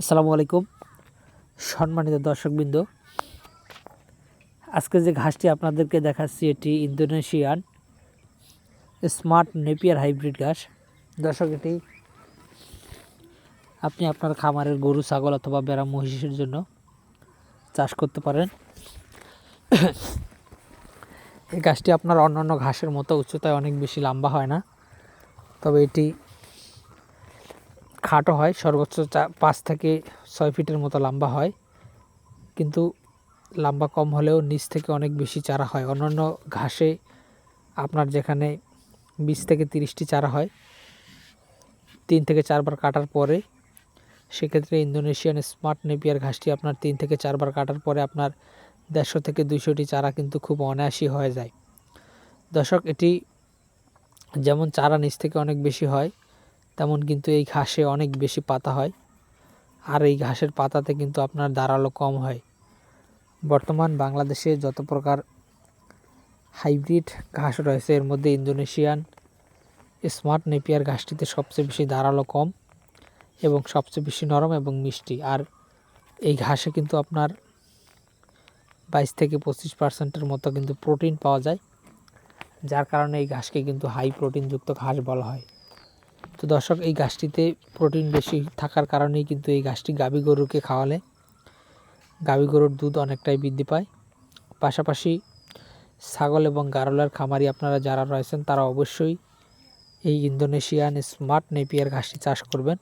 আসসালামু আলাইকুম, সম্মানিত দর্শকবৃন্দ। আজকে যে ঘাসটি আপনাদেরকে দেখাচ্ছি, এটি ইন্দোনেশিয়ান স্মার্ট নেপিয়ার হাইব্রিড ঘাস। দর্শক, এটি আপনি আপনার খামারের গরু, ছাগল অথবা বেড়া মহিষের জন্য চাষ করতে পারেন। এই ঘাসটি আপনার অন্যান্য ঘাসের মতো উচ্চতায় অনেক বেশি লম্বা হয় না, তবে এটি খাটো হয়, সর্বোচ্চ পাঁচ থেকে ছয় ফিটের মতো লম্বা হয়। কিন্তু লম্বা কম হলেও নিচ থেকে অনেক বেশি চারা হয়। অন্যান্য ঘাসে আপনার যেখানে বিশ থেকে তিরিশটি চারা হয়, তিন থেকে চারবার কাটার পরে সেক্ষেত্রে ইন্দোনেশিয়ান স্মার্ট নেপিয়ার ঘাসটি আপনার তিন থেকে চারবার কাটার পরে আপনার দেড়শো থেকে দুইশোটি চারা কিন্তু খুব অনায়াসই হয়ে যায়। দর্শক, এটি যেমন চারা নিচ থেকে অনেক বেশি হয় তেমন কিন্তু এই ঘাসে অনেক বেশি পাতা হয়। আর এই ঘাসের পাতাতে কিন্তু আপনার দাঁড়াল কম হয়। বর্তমান বাংলাদেশে যত প্রকার হাইব্রিড ঘাস রয়েছে, এর মধ্যে ইন্দোনেশিয়ান স্মার্ট নেপিয়ার ঘাসটিতে সবচেয়ে বেশি দাঁড়াল কম এবং সবচেয়ে বেশি নরম এবং মিষ্টি। আর এই ঘাসে কিন্তু আপনার বাইশ থেকে পঁচিশ পার্সেন্টের মতো কিন্তু প্রোটিন পাওয়া যায়, যার কারণে এই ঘাসকে কিন্তু হাই প্রোটিনযুক্ত ঘাস বলা হয়। তো দর্শক, এই গাছটিতে প্রোটিন বেশি থাকার কারণেই কিন্তু এই গাছটি গাভী গরুকে খাওয়ালে। গাভী গরুর দুধ অনেকটাই বৃদ্ধি পায়। পাশাপাশি ছাগল এবং গারলের খামারি আপনারা যারা রয়েছেন, তারা অবশ্যই এই ইন্দোনেশিয়ান স্মার্ট নেপিয়ার ঘাসটি চাষ করবেন।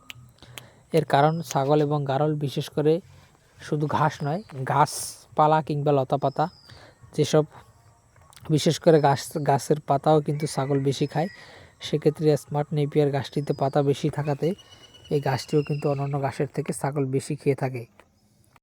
এর কারণ, ছাগল এবং গারল বিশেষ করে শুধু ঘাস নয়, গাছপালা কিংবা লতাপাতা, যেসব বিশেষ করে গাছ, গাছের পাতাও কিন্তু ছাগল বেশি খায়। সেক্ষেত্রে স্মার্ট নেপিয়ার গাছটিতে পাতা বেশি থাকাতে এই গাছটিও কিন্তু অন্যান্য গাছের থেকে ছাগল বেশি খেয়ে থাকে।